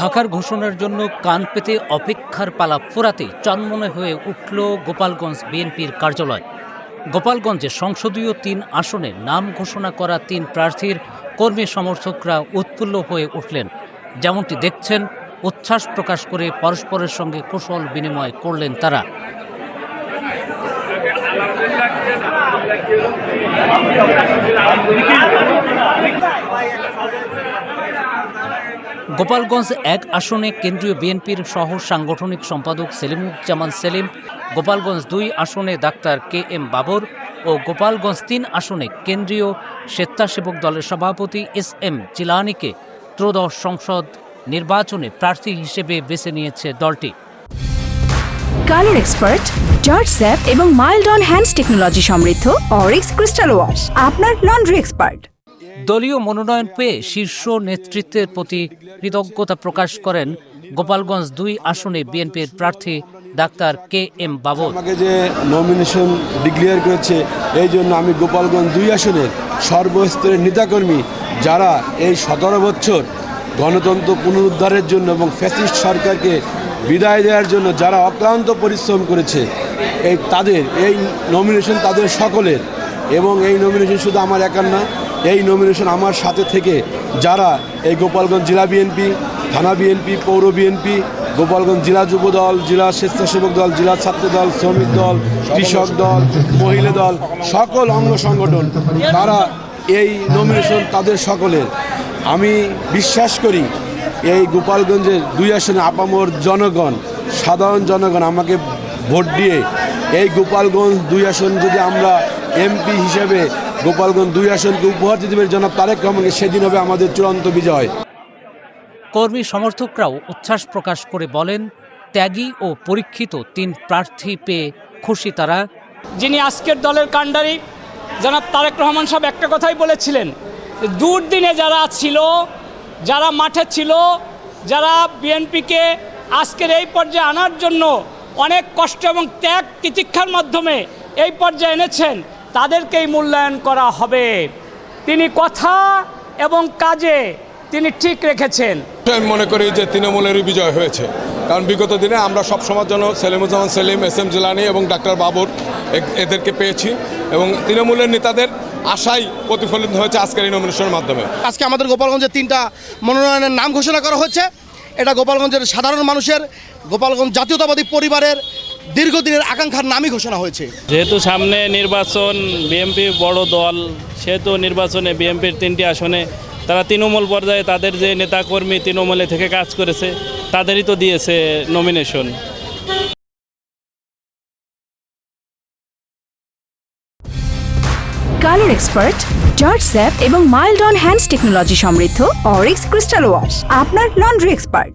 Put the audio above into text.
ঢাকার ঘোষণার জন্য কান পেতে অপেক্ষার পালা ফোরাতে চন্মনে হয়ে উঠল গোপালগঞ্জ বিএনপির কার্যালয়। গোপালগঞ্জে সংসদীয় তিন আসনে নাম ঘোষণা করা তিন প্রার্থীর কর্মী সমর্থকরা উৎফুল্ল হয়ে উঠলেন। যেমনটি দেখছেন, উচ্ছ্বাস প্রকাশ করে পরস্পরের সঙ্গে কুশল বিনিময় করলেন তারা। গোপালগঞ্জ এক আসনে কেন্দ্রীয় বিএনপির সহ সাংগঠনিক সম্পাদক সেলিমুজ্জামান সেলিম, গোপালগঞ্জ দুই আসনে ডাক্তার কে এম বাবর ও গোপালগঞ্জ তিন আসনে কেন্দ্রীয় স্বেচ্ছাসেবক দলের সভাপতি এস এম জিলানিকে ত্রয়োদশ সংসদ নির্বাচনে প্রার্থী হিসেবে বেছে নিয়েছে দলটি। কালার এক্সপার্ট জর্জ স্যাপ এবং মাইল্ড অন হ্যান্ডস টেকনোলজি সমৃদ্ধ অরিক্স ক্রিস্টাল ওয়াশ, আপনার লন্ড্রি এক্সপার্ট। দলীয় মনোনয়ন পেয়ে শীর্ষ নেতৃত্বের প্রতি কৃতজ্ঞতা প্রকাশ করেন গোপালগঞ্জ দুই আসনে বিএনপির প্রার্থী ডাক্তার কে এম বাবর। আমাকে যে নমিনেশন ডিক্লেয়ার করেছে, এই জন্য আমি গোপালগঞ্জ দুই আসনের সর্বস্তরের নেতাকর্মী যারা এই সতেরো বছর গণতন্ত্র পুনরুদ্ধারের জন্য এবং ফ্যাসিস্ট সরকারকে বিদায় দেওয়ার জন্য যারা অক্লান্ত পরিশ্রম করেছে, এই তাদের, এই নমিনেশন তাদের সকলের এবং এই নমিনেশন শুধু আমার একার না এই নমিনেশন আমার সাথে থেকে যারা এই গোপালগঞ্জ জেলা বিএনপি থানা বিএনপি পৌর বিএনপি গোপালগঞ্জ জেলা যুব দল, জেলা স্বেচ্ছাসেবক দল, জেলা ছাত্র দল, শ্রমিক দল, কৃষক দল, মহিলা দল, সকল অঙ্গ সংগঠন তারা এই নমিনেশন তাদের সকলের। আমি বিশ্বাস করি এই গোপালগঞ্জের দুই আসনে আপামর জনগণ, সাধারণ জনগণ আমাকে ভোট দিয়ে এই গোপালগঞ্জ দুই আসন যদি আমরা এমপি হিসেবে গোপালগঞ্জ দুই আসনকে উপহার দিতে পারি জনাব তারেক রহমানকে সেদিন হবে আমাদের চূড়ান্ত বিজয়। কর্মী সমর্থকরাও উচ্ছ্বাস প্রকাশ করে বলেন ত্যাগী ও পরীক্ষিত তিন প্রার্থী পেয়ে খুশি তারা। যিনি আজকের দলের কাণ্ডারি জনাব তারেক রহমান সাহেব একটা কথাই বলেছিলেন যে দুর্দিনে যারা ছিল যারা মাঠে ছিল যারা বিএনপিকে আজকের এই পর্যায়ে আনার জন্য অনেক কষ্ট এবং ত্যাগ তিতিক্ষার মাধ্যমে এই পর্যায়ে এনেছেন তাদেরকেই মূল্যায়ন করা হবে। তিনি কথা এবং কাজে তিনি ঠিক রেখেছেন। আমি মনে করি যে তৃণমূলেরই বিজয় হয়েছে। কারণ বিগত দিনে আমরা সব সময়ের জন্য সেলিমুজ্জামান সেলিম এস এম জিলানি এবং ডাক্তার বাবর এদেরকে পেয়েছি এবং তৃণমূলের নেতাদের আশাই প্রতিফলিত হয়েছে আজকের এই নমিনেশনের মাধ্যমে। আজকে আমাদের গোপালগঞ্জে তিনটা মনোনয়নের নাম ঘোষণা করা হচ্ছে এটা গোপালগঞ্জের সাধারণ মানুষের গোপালগঞ্জ জাতীয়তাবাদী পরিবারের দীর্ঘদিনের আকাঙ্ক্ষার নামই ঘোষণা হয়েছে। যেহেতু সামনে নির্বাচন বিএনপি বড় দল সেহেতু নির্বাচনে বিএনপির তিনটি আসনে তারা তৃণমূল পর্যায়ে তাদের যে নেতাকর্মী তৃণমূলে থেকে কাজ করেছে তাদেরই তো দিয়েছে nomination colour expert George Sapp এবং মাইল্ড অন হ্যান্ডস টেকনোলজি সমৃদ্ধ অরিক্স ক্রিস্টাল ওয়াশ আপনার লন্ড্রি এক্সপার্ট।